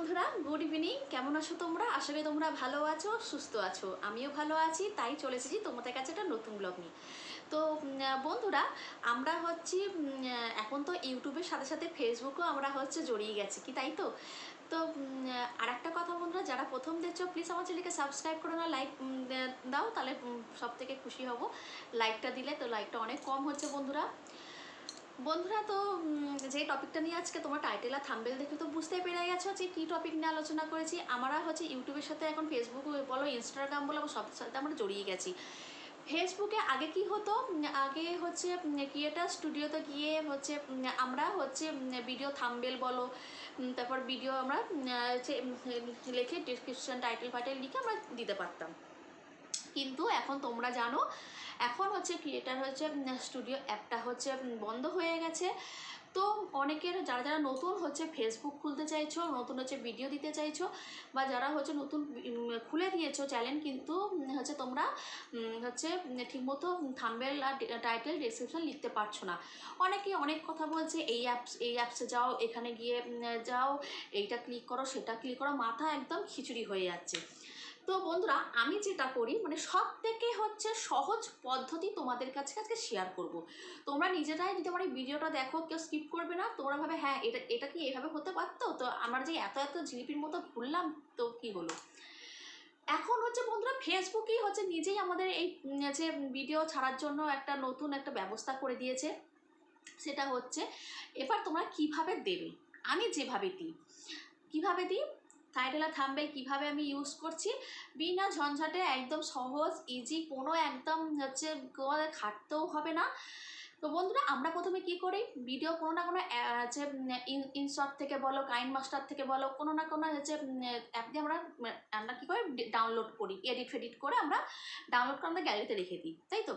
বন্ধুরা good evening কেমন আছো তোমরা? আশা করি তোমরা ভালো আছো, সুস্থ আছো। আমিও ভালো আছি, তাই চলে এসেছি তোমাদের কাছে একটা নতুন ব্লগ নিয়ে। তো বন্ধুরা, আমরা হচ্ছি এখন তো ইউটিউবের সাথে সাথে ফেসবুকও আমরা হচ্ছে জড়িয়ে গেছি, কি তাই তো? তো আর একটা কথা বন্ধুরা, যারা প্রথম দেখছ প্লিজ আমার চ্যানেলকে সাবস্ক্রাইব করো না লাইক দাও, তাহলে সব থেকে খুশি হব। লাইকটা দিলে তো লাইকটা অনেক কম হচ্ছে বন্ধুরা। বন্ধুরা, তো যে টপিকটা নিয়ে আজকে তোমার টাইটেল আর থাম্বেল দেখে তো বুঝতে পেরে গেছো যে কী টপিক নিয়ে আলোচনা করেছি। আমরা হচ্ছে ইউটিউবের সাথে এখন ফেসবুক বলো ইনস্টাগ্রাম বলো, সব সাথে আমরা জড়িয়ে গেছি। ফেসবুকে আগে কি হতো? আগে হচ্ছে ক্রিয়েটার স্টুডিওতে গিয়ে হচ্ছে আমরা হচ্ছে ভিডিও থাম্বেল বলো তারপর ভিডিও আমরা হচ্ছে লিখে ডিসক্রিপশন টাইটেল ফাইটেল লিখে আমরা দিতে পারতাম। কিন্তু এখন তোমরা জানো, এখন হচ্ছে ক্রিয়েটার হচ্ছে স্টুডিও অ্যাপটা হচ্ছে বন্ধ হয়ে গেছে। তো অনেকের, যারা যারা নতুন হচ্ছে ফেসবুক খুলতে চাইছো, নতুন হচ্ছে ভিডিও দিতে চাইছো, বা যারা হচ্ছে নতুন খুলে দিয়েছ চ্যানেল কিন্তু হচ্ছে তোমরা হচ্ছে ঠিকমতো থাম্বেল আর টাইটেল ডিসক্রিপশন লিখতে পারছ না। অনেকে অনেক কথা বলছে, এই অ্যাপস এই অ্যাপসে যাও, এখানে গিয়ে যাও, এইটা ক্লিক করো, সেটা ক্লিক করো, মাথা একদম খিচুড়ি হয়ে যাচ্ছে। তো বন্ধুরা, আমি যেটা করি মানে সব থেকে হচ্ছে সহজ পদ্ধতি তোমাদের কাছে আজকে শেয়ার করব। তোমরা নিজেরাই যদি আমার এই ভিডিওটা দেখো, কেউ স্কিপ করবে না, তোমরা ভাবে হ্যাঁ এটা এটা কি এভাবে হতে পারতো? তো আমার যে এত এত জিলিপির মতো ভুললাম, তো কি হলো এখন হচ্ছে বন্ধুরা ফেসবুকেই হচ্ছে নিজেই আমাদের এই যে ভিডিও ছাড়ার জন্য একটা নতুন একটা ব্যবস্থা করে দিয়েছে। সেটা হচ্ছে, এবার তোমরা কীভাবে দেবে? আমি যেভাবে দিই, কীভাবে দিই? টাইটেল আর থাম্বেল কীভাবে আমি ইউজ করছি? বিনা ঝঞ্ঝাটে একদম সহজ ইজি কোনো একদম হচ্ছে খাটতেও হবে না। তো বন্ধুরা, আমরা প্রথমে কি করি? ভিডিও কোনো না কোনো হচ্ছে ইনশট থেকে বলো কাইন মাস্টার থেকে বলো, কোনো না কোনো হচ্ছে অ্যাপ দিয়ে আমরা আমরা কী করি ডাউনলোড করি এডিট ফেডিট করে আমরা ডাউনলোড করে আমরা গ্যালারিতে রেখে দিই, তাই তো?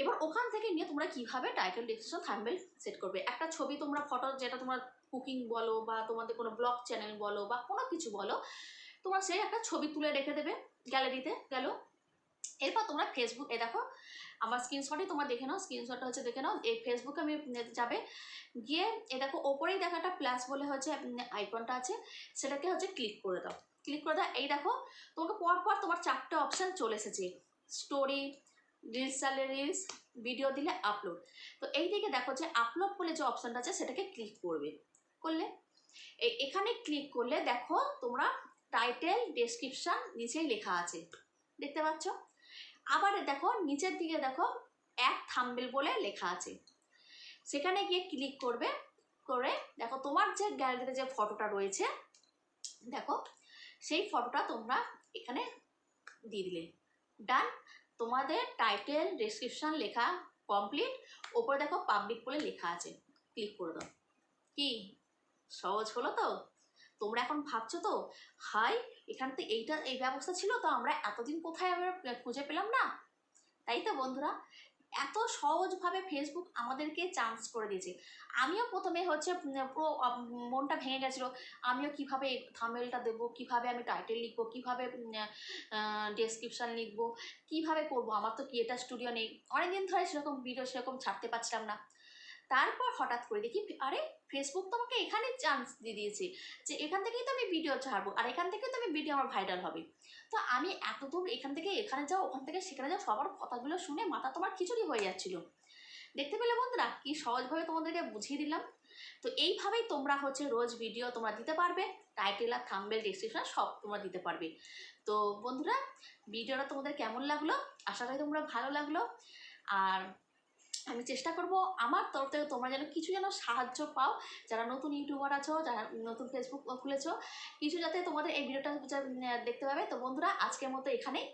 এবার ওখান থেকে নিয়ে তোমরা কীভাবে টাইটেল ডিসক্রিপশন থাম্বেল সেট করবে? একটা ছবি তোমরা ফটো যেটা তোমরা কুকিং বলো বা তোমাদের কোনো ব্লগ চ্যানেল বলো বা কোনো কিছু বলো, তোমরা সেই একটা ছবি তুলে রেখে দেবে গ্যালারিতে গেল। এরপর তোমরা ফেসবুক এ দেখো, আমার স্ক্রিনশটই তোমরা দেখে নাও স্ক্রিনশটটা হচ্ছে দেখে নাও, এই ফেসবুকে আমি যাবে। গিয়ে এ দেখো, ওপরেই দেখো একটা প্লাস বলে হচ্ছে আইকনটা আছে, সেটাকে হচ্ছে ক্লিক করে দাও। ক্লিক করে দাও। এই দেখো, তোমাকে পর পর তোমার চারটে অপশান চলে এসেছে। স্টোরি রিলস চালে রিলস ভিডিও দিলে আপলোড তো এই দিকে দেখো যে আপলোড বলে যে অপশানটা আছে, সেটাকে ক্লিক করবে। করলে? এখানে ক্লিক করলে দেখো তোমরা টাইটেল ডেসক্রিপশান নিচেই লেখা আছে। দেখতে পাচ্ছ? আবার দেখো, নিচের দিকে দেখো, এক থাম্বেল বলে লেখা আছে। সেখানে গিয়ে ক্লিক করবে, করে দেখো তোমার যে গ্যালারিতে যে ফটোটা রয়েছে, দেখো সেই ফটোটা তোমরা এখানে দিয়ে দিলে। ডান তোমাদের টাইটেল ডেসক্রিপশন লেখা কমপ্লিট ওপরে দেখো পাবলিক বলে লেখা আছে। ক্লিক করে দাও। কি? সহজ হলো তো? তোমরা এখন ভাবছ তো, হাই, এখান থেকে এইটা, এই ব্যবস্থা ছিল তো আমরা এতদিন কোথায় আমরা খুঁজে পেলাম না? তাই তো বন্ধুরা এত সহজভাবে ফেসবুক আমাদেরকে চান্স করে দিয়েছে। আমিও প্রথমে হচ্ছে পুরো মনটা ভেঙে গেছিল। আমিও কীভাবে থামেলটা দেবো, কীভাবে আমি টাইটেল লিখব, কীভাবে ডেসক্রিপশান লিখব, কীভাবে করব? আমার তো ক্রিয়েটার স্টুডিও নেই। অনেকদিন ধরে সেরকম ভিডিও সেরকম ছাড়তে পারছিলাম না। তারপর হঠাৎ করে দেখি, আরে ফেসবুক তো আমাকে এখানে চান্স দিয়ে দিয়েছে যে এখান থেকেই তো আমি ভিডিও ছাড়বো, আর এখান থেকেই তো আমি ভিডিও আমার ভাইরাল হবে। তো আমি এত দূর এখান থেকে এখানে যাও ওখান থেকে সেখানে যাও সবার কথাগুলো শুনে মাথা তোমার খিচুড়ি হয়ে যাচ্ছিল। দেখতে পেলে বন্ধুরা, কি সহজভাবে তোমাদেরকে বুঝিয়ে দিলাম। তো এইভাবেই তোমরা হচ্ছে রোজ ভিডিও তোমরা দিতে পারবে টাইটেল আর থাম্বেল ডিসক্রিপশন সব তোমরা দিতে পারবে। তো বন্ধুরা ভিডিওটা তোমাদের কেমন লাগল? আশা করি তোমরা ভালো লাগল। আর আমি চেষ্টা করব আমার তরফ থেকে তোমরা যেন কিছু যেন সাহায্য পাও। যারা নতুন ইউটিউবার আছো, যারা নতুন ফেসবুক খুলেছো, কিছু যাতে তোমাদের এই ভিডিওটা দেখতে পাবে। তো বন্ধুরা, আজকের মতো এখানেই।